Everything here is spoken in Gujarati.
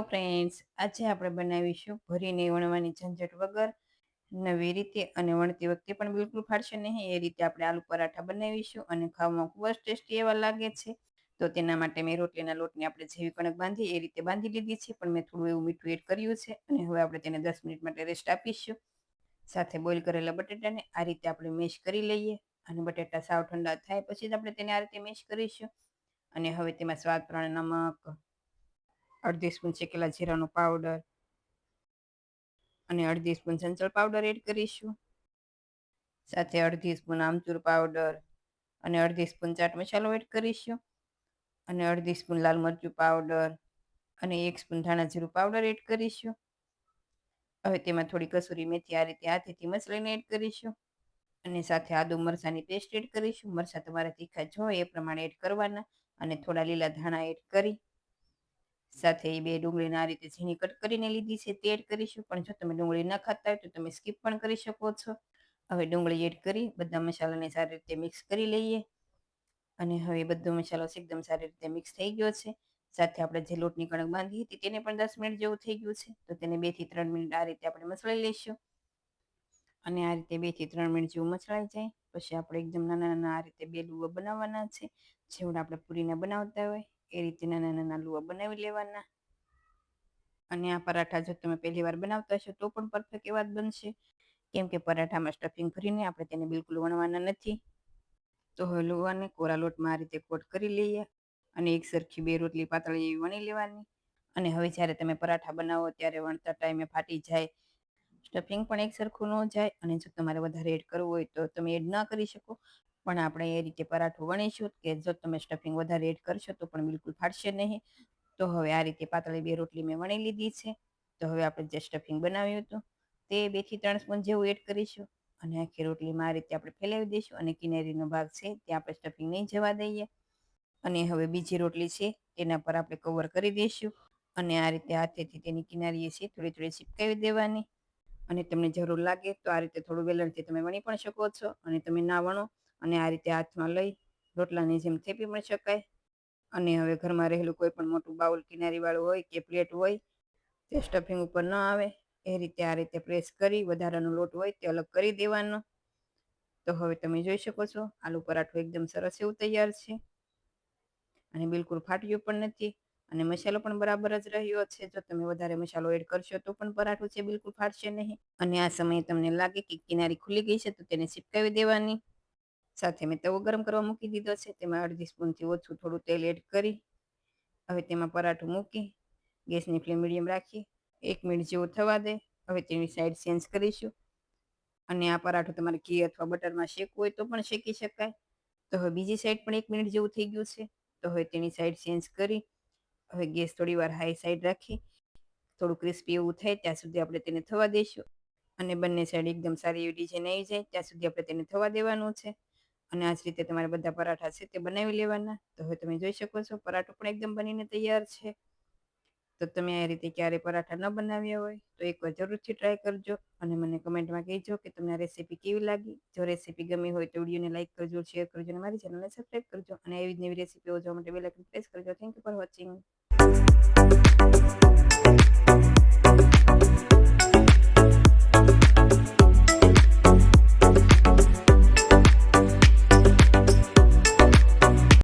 ફ્રેન્ડ્સ આજે આપણે બનાવીશું ભરીને વણવાની ઝંઝટ વગર. નવી રીતે અને વણતી વખતે પણ બિલકુલ ફાડશે નહીં. એ રીતે આપણે આલુ પરાઠા બનાવીશું અને ખાવામાં ખૂબ જ ટેસ્ટી એવા લાગે છે. તો તેના માટે મેં રોટલીના લોટને આપણે જેવી કણક બાંધી, એ રીતે બાંધી લીધી છે. પણ મેં થોડું એવું મીઠું એડ કર્યું છે અને હવે આપણે તેને દસ મિનિટ માટે રેસ્ટ આપીશું. સાથે બોઇલ કરેલા બટેટાને આ રીતે આપણે મેશ કરી લઈએ અને બટેટા સાવ ઠંડા થાય પછી જ આપણે તેને આ રીતે મેશ કરીશું. અને હવે તેમાં સ્વાદ પ્રમાણે નમક અડધી સ્પૂન શેકેલા જીરાનો પાવડર અને અડધી સ્પૂન સંચળ પાવડર એડ કરીશું. સાથે અડધી સ્પૂન આમચૂર પાવડર અને અડધી સ્પૂન ચાટ મસાલો એડ કરીશું. અને અડધી સ્પૂન લાલ મરચું પાવડર અને એક સ્પૂન ધાણા જીરું પાવડર એડ કરીશું. હવે તેમાં થોડી કસૂરી મેથી આ રીતે હાથેથી મસળીને એડ કરીશું. અને સાથે આદુ મરચાંની પેસ્ટ એડ કરીશું. મરચાં તમારે તીખા જો એ પ્રમાણે એડ કરવાના અને થોડા લીલા ધાણા એડ કરી સાથે એ બે ડુંગળીને આ રીતે ઝીણી કટ કરીને લીધી છે તે એડ કરીશું. પણ જો તમે ડુંગળી ન ખાતા હોય તો તમે સ્કીપ પણ કરી શકો છો. હવે ડુંગળી એડ કરી, બધા મસાલાને સારી રીતે મિક્સ કરી લઈએ. અને હવે બધો મસાલો એકદમ સારી રીતે મિક્સ થઈ ગયો છે. સાથે આપણે જે લોટની કણક બાંધી હતી તેને પણ દસ મિનિટ જેવું થઈ ગયું છે. તો તેને બેથી ત્રણ મિનિટ આ રીતે આપણે મસળી લઈશું. અને આ રીતે બેથી ત્રણ મિનિટ જેવું મસળાઈ જાય. પછી આપણે એકદમ નાના નાના આ રીતે બે લુવા બનાવવાના છે. જેવડા આપણે પૂરીને બનાવતા હોય, એ રીતે નાના નાના લુવા બનાવી લેવાના. અને આ પરાઠા જો તમે પહેલી વાર બનાવતા હશો, તો પણ પરફેક્ટ એવા જ બનશે. કેમ કે પરાઠામાં સ્ટફિંગ ભરીને આપણે તેને બિલકુલ વણવાના નથી. તો હવે લુવાને કોરા લોટમાં આ રીતે કોટ કરી લઈએ અને એક સરખી બે રોટલી પાતળી એવી વણી લેવાની. અને હવે જ્યારે તમે પરાઠા બનાવો, ત્યારે વણતા ટાઈમે ફાટી જાય સ્ટફિંગ પણ એક સરખું ન જાય અને જો તમારે વધારે એડ કરવું હોય તો તમે એડ ના કરી શકો. પણ આપણે એ રીતે પરાઠું વણીશું કે જો તમે સ્ટફિંગ વધારે એડ કરશો તો પણ બિલકુલ ફાટશે નહીં. તો હવે આ રીતે પાતળી બે રોટલી મેં વણી લીધી છે. તો હવે આપણે જે સ્ટફિંગ બનાવ્યું હતું તે બેથી ત્રણ સ્પૂન જેવું એડ કરીશું અને આખી રોટલીમાં આ રીતે આપણે ફેલાવી દઈશું અને કિનારીનો ભાગ છે ત્યાં આપણે સ્ટફિંગ નહીં જવા દઈએ. અને હવે બીજી રોટલી છે તેના પર આપણે કવર કરી દઈશું અને આ રીતે હાથેથી તેની કિનારીએ છે થોડી થોડી ચીપકાવી દેવાની. અને તમને જરૂર લાગે તો આ રીતે થોડું વેલણથી તમે વણી પણ શકો છો અને તમે ના વણો અને આ રીતે હાથમાં લઈ રોટલાની જેમ થેપી પણ શકાય. અને હવે ઘરમાં રહેલું કોઈ પણ મોટું બાઉલ કિનારીવાળું હોય કે પ્લેટ હોય તે સ્ટફિંગ ઉપર ન આવે. એ રીતે આ રીતે પ્રેસ કરી વધારાનો લોટ હોય તે અલગ કરી દેવાનો. તો હવે તમે જોઈ શકો છો, આલુ પરાઠું એકદમ સરસ એવું તૈયાર છે. અને બિલકુલ ફાટ્યું પણ નથી. અને મસાલો પણ બરાબર જ રહ્યો છે. જો તમે વધારે મસાલો એડ કરશો તો પણ પરાઠું છે બિલકુલ ફાટશે નહીં. અને આ સમયે તમને લાગે કે કિનારી ખુલી ગઈ છે તો તેને ચીપકાવી દેવાની. સાથે મેં તવો ગરમ કરવા મૂકી દીધો છે. તેમાં અડધી સ્પૂનથી ઓછું થોડું તેલ એડ કરી. હવે તેમાં પરાઠું મૂકી, ગેસની ફ્લેમ મીડિયમ રાખી, એક મિનિટ જેવું થવા દે. હવે તેની સાઈડ ચેન્જ કરીશું. અને આ પરાઠું તમારે ઘી અથવા બટરમાં શેકવું હોય તો પણ શેકી શકાય. તો હવે બીજી સાઈડ પણ એક મિનિટ જેવું થઈ ગયું છે. તો હવે તેની સાઈડ ચેન્જ કરી હવે ગેસ થોડી વાર હાઈ સાઈડ રાખી, થોડું ક્રિસ્પી એવું થાય ત્યાં સુધી આપણે તેને થવા દઈશું અને બંને સાઈડ એકદમ સારી એવી ડિઝાઇન આવી જાય ત્યાં સુધી આપણે તેને થવા દેવાનું છે. અને આ જ રીતે તમારે બધા પરાઠા છે તે બનાવી લેવાના. તો હવે તમે જોઈ શકો છો, પરાઠો પણ એકદમ બનીને તૈયાર છે. તો તમે આ રીતે ક્યારે પરાઠા ન બનાવ્યા હોય, તો એકવાર જરૂરથી ટ્રાય કરજો અને મને કમેન્ટમાં કહેજો કે તમને આ રેસીપી કેવી લાગી. જો રેસીપી ગમી હોય તો વિડીયોને લાઇક કરજો શેર કરજો અને મારી ચેનલને સબસ્ક્રાઈબ કરજો અને એવી જ નવી રેસીપીઓ જોવા માટે બેલ આઇકન પ્રેસ કરજો. Thank you for watching